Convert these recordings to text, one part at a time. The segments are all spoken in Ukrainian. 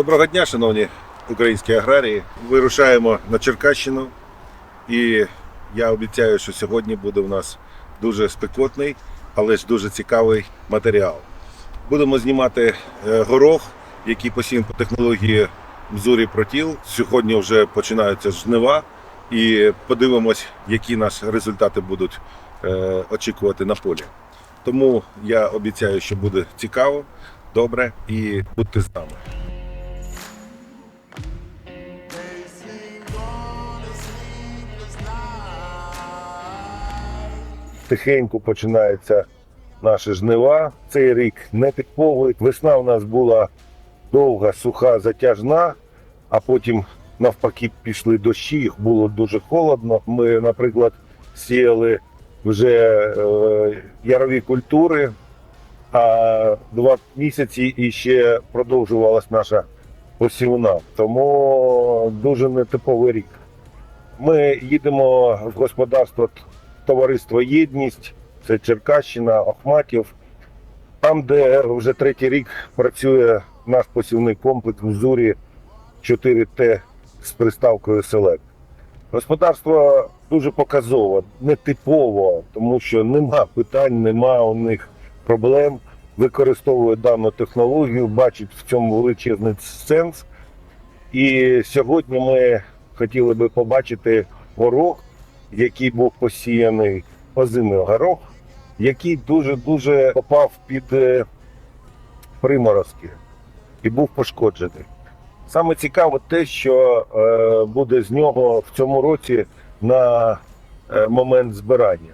Доброго дня, шановні українські аграрії. Вирушаємо на Черкащину. І я обіцяю, що сьогодні буде у нас дуже спекотний, але ж дуже цікавий матеріал. Будемо знімати е, горох, який посіян по технології Мзурі Протіл. Сьогодні вже починаються жнива, і подивимось, які наші результати будуть е, очікувати на полі. Тому я обіцяю, що буде цікаво, добре і будьте з нами. Тихенько починаються наші жнива. Цей рік не типовий. Весна у нас була довга, суха, затяжна, а потім навпаки пішли дощі, їх було дуже холодно. Ми, наприклад, сіяли вже е, ярові культури, а два місяці і ще продовжувалась наша посівна. Тому дуже нетиповий рік. Ми їдемо в господарство товариство Єдність, це Черкащина, Охматів. Там, де вже третій рік працює наш посівний комплекс в Зурі 4Т з приставкою Селект. Господарство дуже показово, нетипово, тому що нема питань, нема у них проблем. Використовує дану технологію, бачить в цьому величезний сенс. І сьогодні ми хотіли би побачити горох, який був посіяний озимий горох, який дуже-дуже попав під е, приморозки і був пошкоджений. Саме цікаво те, що е, буде з нього в цьому році на е, момент збирання.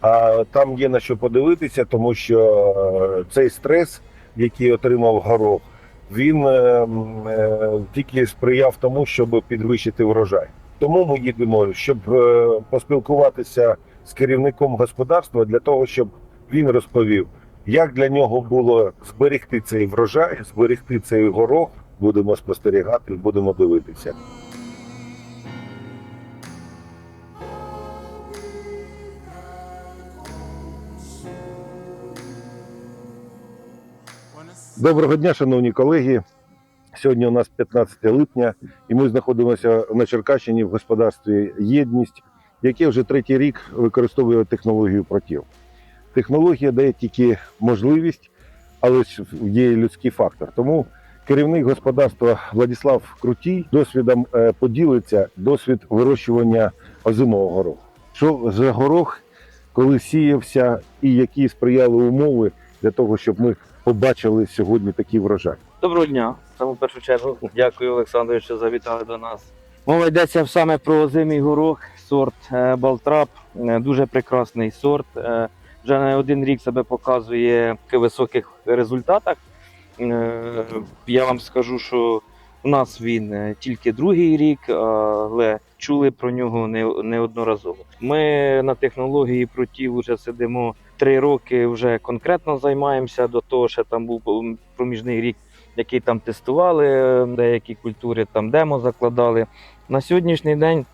А там є на що подивитися, тому що цей стрес, який отримав горох, він е, е, тільки сприяв тому, щоб підвищити врожай. Тому ми їдемо, щоб е, поспілкуватися з керівником господарства для того, щоб він розповів, як для нього було зберегти цей врожай, зберегти цей горох. Будемо спостерігати, будемо дивитися. Доброго дня, шановні колеги. Сьогодні у нас 15 липня, і ми знаходимося на Черкащині в господарстві Єдність, яке вже третій рік використовує технологію протів. Технологія дає тільки можливість, але є людський фактор. Тому керівник господарства Владислав Крутій досвідом е, поділиться досвід вирощування озимого гороху. Що за горох, коли сіявся, і які сприяли умови для того, щоб ми побачили сьогодні такий врожай. Доброго дня. Саму першу чергу дякую, Олександру, що завітали до нас. Мова йдеться саме про озимий горох, сорт е, Балтрап. Е, Дуже прекрасний сорт. Е, Вже не один рік себе показує в високих результатах. Я вам скажу, що у нас він тільки другий рік, але чули про нього неодноразово. Ми на технології протів вже сидимо три роки, вже конкретно займаємося. До того ще там був проміжний рік які там тестували е, деякі культури, там демо закладали. На сьогоднішній день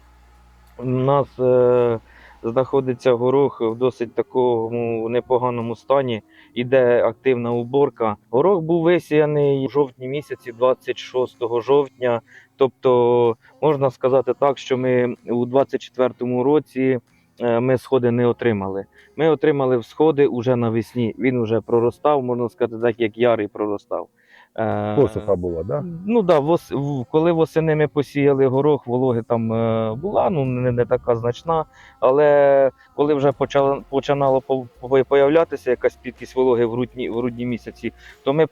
у нас е, знаходиться горох в досить такому непоганому стані. Іде активна уборка. Горох був висіяний в жовтні місяці, 26 жовтня. Тобто можна сказати так, що ми у 24-му році е, ми сходи не отримали. Ми отримали всходи уже навесні. Він вже проростав, можна сказати, так як ярий проростав. Е, Посуха була, так? Да? Ну так, да, вос, коли восени ми посіяли горох, вологи там е, була, ну не, не така значна. Але коли вже почало, починало по- по- появлятися якась підкість вологи в грудні, в грудні місяці, то ми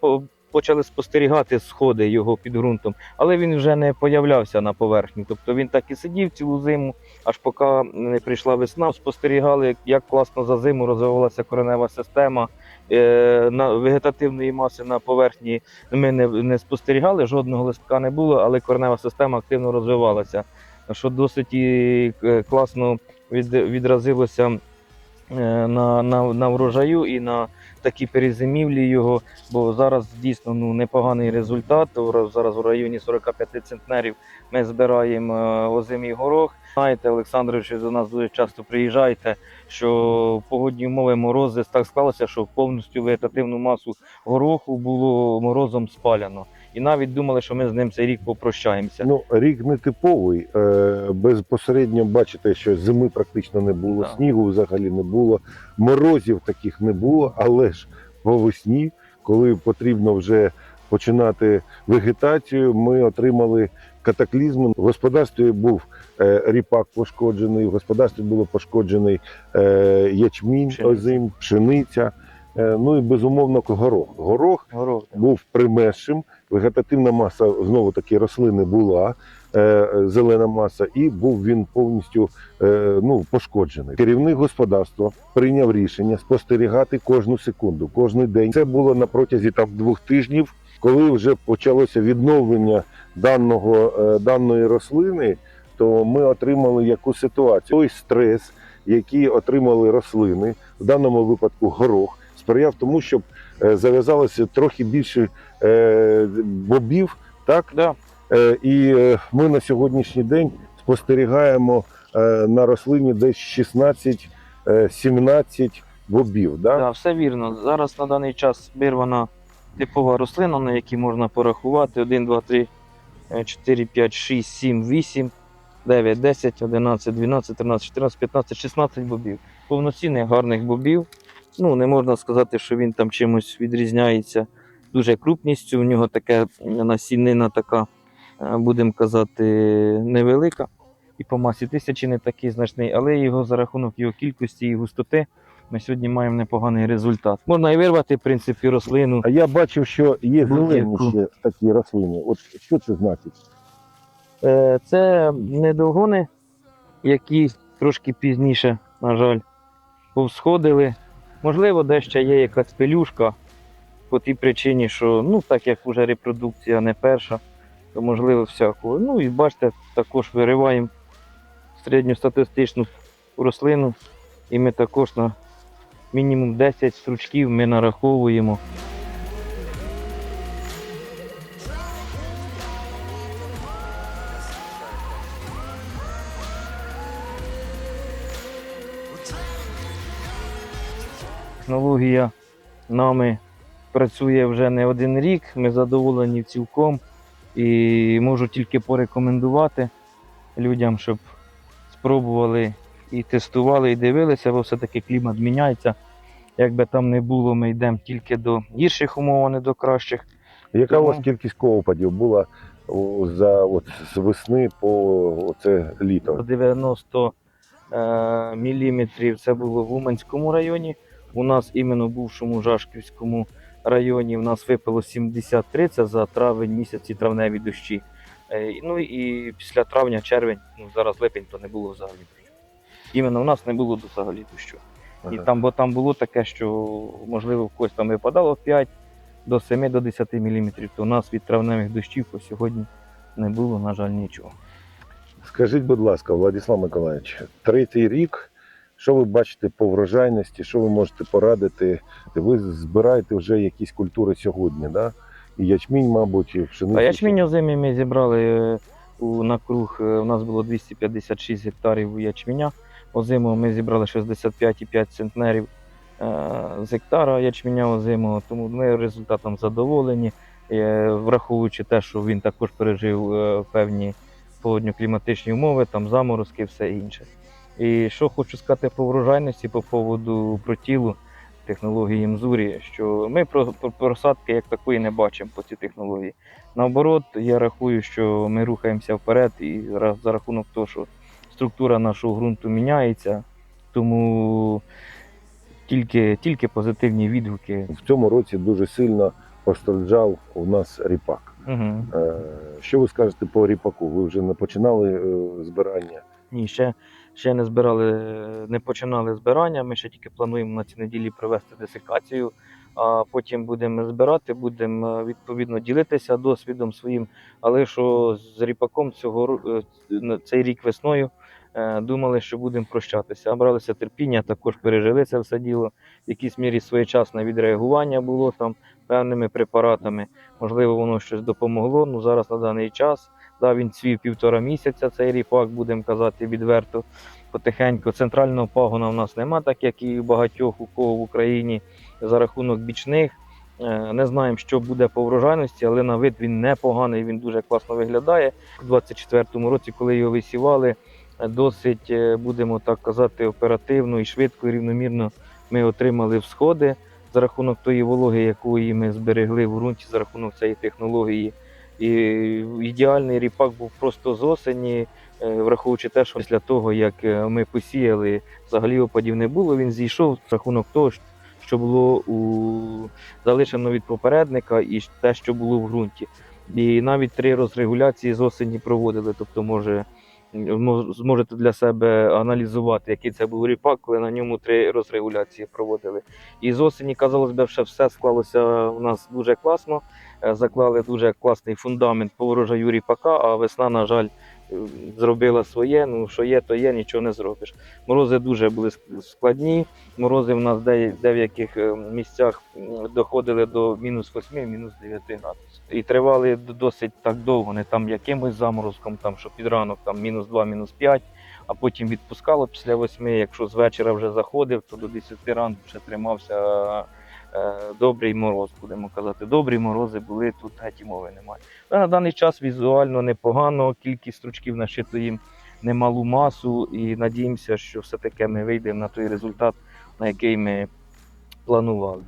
почали спостерігати сходи його під ґрунтом, але він вже не появлявся на поверхні. Тобто він так і сидів цілу зиму, аж поки не прийшла весна. Спостерігали, як класно за зиму розвивалася коренева система. Е, на вегетативної маси на поверхні. Ми не, не спостерігали, жодного листка не було, але коренева система активно розвивалася, що досить і е, класно від, відразилося е, на, на, на врожаю і на такій перезимівлі його. Бо зараз дійсно ну, непоганий результат. Зараз у районі 45 центнерів ми збираємо е, озимий горох. Знаєте, Олександрович, що до нас дуже часто приїжджаєте, що погодні умови морози так склалося, що повністю вегетативну масу гороху було морозом спаляно. І навіть думали, що ми з ним цей рік попрощаємося. Ну, рік не типовий. Е, безпосередньо бачите, що зими практично не було, Так. снігу взагалі не було, морозів таких не було, але ж по весні, коли потрібно вже починати вегетацію, ми отримали катаклізм. В господарстві був е, ріпак пошкоджений, в господарстві було пошкоджений е, ячмінь, озим, пшениця. Е, Ну і безумовно горох. Горох Горох. був примесшим, вегетативна маса знову таки рослини була, е, зелена маса, і був він повністю е, ну, пошкоджений. Керівник господарства прийняв рішення спостерігати кожну секунду, кожен день. Це було на протязі там двох тижнів, коли вже почалося відновлення даного, даної рослини, то ми отримали яку ситуацію. Той стрес, який отримали рослини, в даному випадку горох, сприяв тому, щоб е, зав'язалося трохи більше е, бобів, так? Да. Е, і ми на сьогоднішній день спостерігаємо на рослині десь 16-17 бобів. Да? Да, все вірно. Зараз на даний час вирвана типова рослина, на якій можна порахувати 1, 2, 3, 4, 5, 6, 7, 8, 9, 10, 11, 12, 13, 14, 15, 16 бобів. Повноцінних гарних бобів. Ну, не можна сказати, що він там чимось відрізняється дуже крупністю. У нього таке насіннина така, е, будемо казати, невелика. І по масі тисячі не такий значний, але його за рахунок його кількості і густоти ми сьогодні маємо непоганий результат. Можна і вирвати, в принципі, рослину. А я бачив, що є Будь-яку. ще такі рослини. От що це значить? Е, Це недогони, які трошки пізніше, на жаль, повсходили. Можливо, де ще є якась пелюшка по тій причині, що ну, так як вже репродукція не перша, то можливо всякого. Ну і бачите, також вириваємо середньостатистичну рослину, і ми також на мінімум 10 стручків ми нараховуємо. Технологія нами працює вже не один рік. Ми задоволені цілком і можу тільки порекомендувати людям, щоб спробували і тестували, і дивилися, бо все-таки клімат міняється. Як би там не було, ми йдемо тільки до гірших умов, а не до кращих. Яка у вас кількість опадів була за от, з весни по це літо? 90 е, міліметрів це було в Уманському районі. У нас іменно в бувшому Жашківському районі в нас випало 73, це за травень місяці травневі дощі. Е, ну і після травня, червень, ну зараз липень, то не було взагалі дощу. Іменно в нас не було взагалі дощу. І там, бо там було таке, що можливо в когось там випадало 5 до 7 до 10 міліметрів, то у нас від травневих дощів по сьогодні не було, на жаль, нічого. Скажіть, будь ласка, Владислав Миколаївич, третій рік. Що ви бачите по врожайності, що ви можете порадити? Ви збираєте вже якісь культури сьогодні, да? І ячмінь, мабуть, і пшеницю. А ячмінь озимі ми зібрали е, на круг. е, У нас було 256 гектарів ячменя. Озимого ми зібрали 65,5 центнерів е, з гектара ячменя озимого. Тому ми результатом задоволені, враховуючи те, що він також пережив певні погодньо-кліматичні умови, там заморозки, все інше. І що хочу сказати по врожайності, по поводу протілу технології Мзурі, що ми про, про просадки як такої не бачимо по цій технології. Наоборот, я рахую, що ми рухаємося вперед і за рахунок того, що структура нашого ґрунту міняється, тому тільки, тільки позитивні відгуки. В цьому році дуже сильно постраждав у нас ріпак. Угу. Що ви скажете по ріпаку? Ви вже не починали е, збирання? Ні, ще, ще не збирали, не починали збирання. Ми ще тільки плануємо на цій неділі провести десикацію, а потім будемо збирати, будемо е, відповідно ділитися досвідом своїм. Але що з ріпаком цього е, цей рік весною е, думали, що будемо прощатися. Набралися терпіння, також пережили це все діло. В якійсь мірі своєчасне відреагування було там певними препаратами. Можливо, воно щось допомогло. Ну зараз на даний час. Да, він цвів півтора місяця, цей ріпак, будемо казати відверто, потихеньку. Центрального пагона в нас нема, так як і у багатьох у кого в Україні за рахунок бічних Е, Не знаємо, що буде по врожайності, але на вид він непоганий, він дуже класно виглядає. У 24-му році, коли його висівали, досить, е, будемо так казати, оперативно і швидко, і рівномірно ми отримали всходи за рахунок тої вологи, якої ми зберегли в ґрунті, за рахунок цієї технології. І ідеальний ріпак був просто з осені, е, враховуючи те, що після того, як е, ми посіяли, взагалі опадів не було, він зійшов з рахунок того, що було у залишено від попередника і те, що було в ґрунті. І навіть три розрегуляції з осені проводили. Тобто, може, мо- зможете для себе аналізувати, який це був ріпак, коли на ньому три розрегуляції проводили. І з осені, казалось би, ще все склалося у нас дуже класно. Е, Заклали дуже класний фундамент по врожаю ріпака, а весна, на жаль, зробила своє. Ну, що є, то є, нічого не зробиш. Морози дуже були складні. Морози в нас в де- деяких е, місцях доходили до мінус 8, мінус 9 градусів. І тривали досить так довго, не там якимось заморозком, там, що під ранок там, мінус 2, мінус 5, а потім відпускало після 8. Якщо з вечора вже заходив, то до 10 ранку ще тримався добрий мороз, будемо казати. Добрі морози були, тут геть і мови немає. На даний час візуально непогано, кількість стручків нашитуємо немалу масу і надіємося, що все-таки ми вийдемо на той результат, на який ми планували.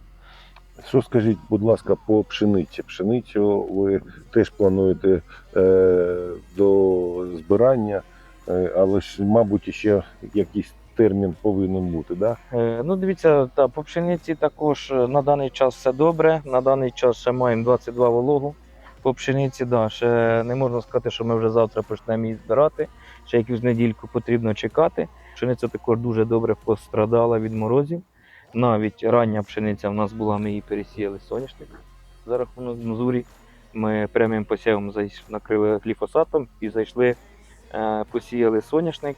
Що скажіть, будь ласка, по пшениці? Пшеницю ви теж плануєте е, до збирання, е, але ж, мабуть, ще якийсь термін повинен бути, да? Е, Ну, дивіться, та, по пшениці також е, на даний час все добре. На даний час ще маємо 22 вологу. По пшениці, да, ще не можна сказати, що ми вже завтра почнемо її збирати. Ще якусь недільку потрібно чекати. Пшениця також дуже добре пострадала від морозів. Навіть рання пшениця в нас була, ми її пересіяли соняшник за рахунок мзурі. Ми прямим посівом накрили гліфосатом і зайшли, е, посіяли соняшник.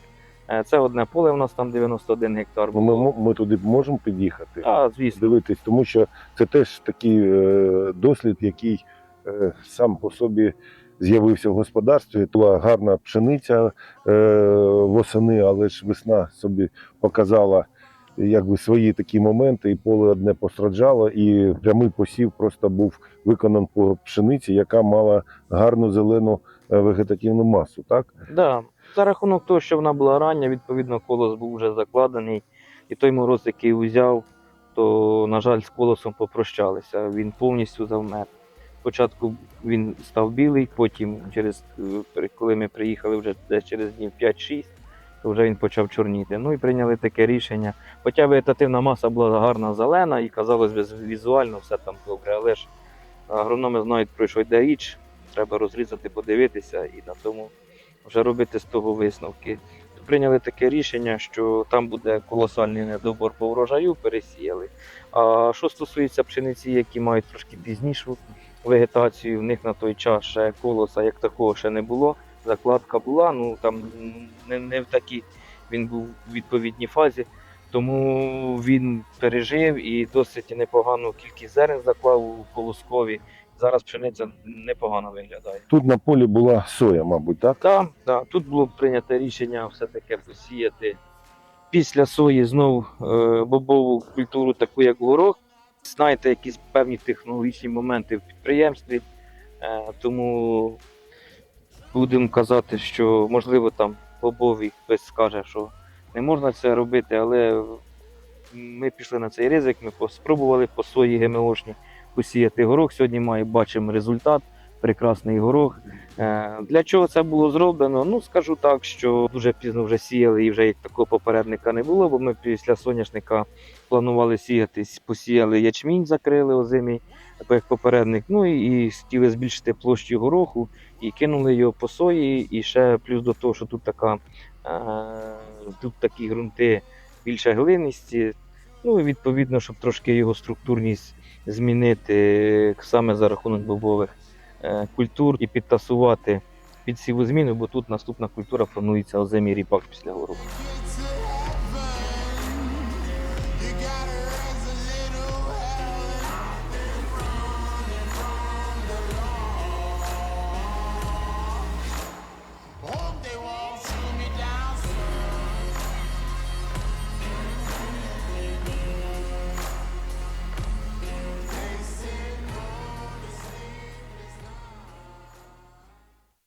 Е, Це одне поле, у нас там 91 гектар Ну, Ми, було. ми, ми туди можемо під'їхати, А, звісно. дивитись, тому що це теж такий е, дослід, який е, сам по собі з'явився в господарстві. Була гарна пшениця е, восени, але ж весна собі показала якби свої такі моменти, і поле одне постраждало, і прямий посів просто був виконан по пшениці, яка мала гарну зелену е, вегетативну масу. Так Да. За рахунок того, що вона була рання, відповідно, колос був вже закладений. І той мороз, який узяв, то, на жаль, з колосом попрощалися. Він повністю завмер. Спочатку він став білий, потім, через, е, коли ми приїхали вже десь через днів 5-6, то вже він почав чорніти. Ну і прийняли таке рішення. Хоча вегетативна маса була гарна зелена і казалось візуально все там добре, але ж агрономи знають, про що йде річ. Треба розрізати, подивитися і на тому вже робити з того висновки. Прийняли таке рішення, що там буде колосальний недобор по врожаю, пересіяли. А що стосується пшениці, які мають трошки пізнішу вегетацію, в них на той час ще колоса як такого ще не було. Закладка була, ну там не, не в такій він був у відповідній фазі. Тому він пережив і досить непогану кількість зерен заклав у колоскові. Зараз пшениця непогано виглядає. тут на полі була соя, мабуть, так. Так, так, тут було прийнято рішення все-таки посіяти після сої знову е, бобову культуру, таку як горох. Знаєте, якісь певні технологічні моменти в підприємстві. Е, тому будемо казати, що можливо там бобовий хтось скаже, що не можна це робити, але ми пішли на цей ризик, ми спробували по сої ГМОшні посіяти горох. Сьогодні має, бачимо результат, прекрасний горох. Е, Для чого це було зроблено? Ну скажу так, що дуже пізно вже сіяли і вже як такого попередника не було, бо ми після соняшника планували сіяти, посіяли ячмінь, закрили озимий, як попередник. Ну і, і хотіли збільшити площу гороху і кинули його по сої. І ще плюс до того, що тут така е, тут такі ґрунти більше глинисті. Ну і відповідно, щоб трошки його структурність змінити саме за рахунок бобових е, культур і підтасувати під сівозміну, бо тут наступна культура формується озимий ріпак після гороху.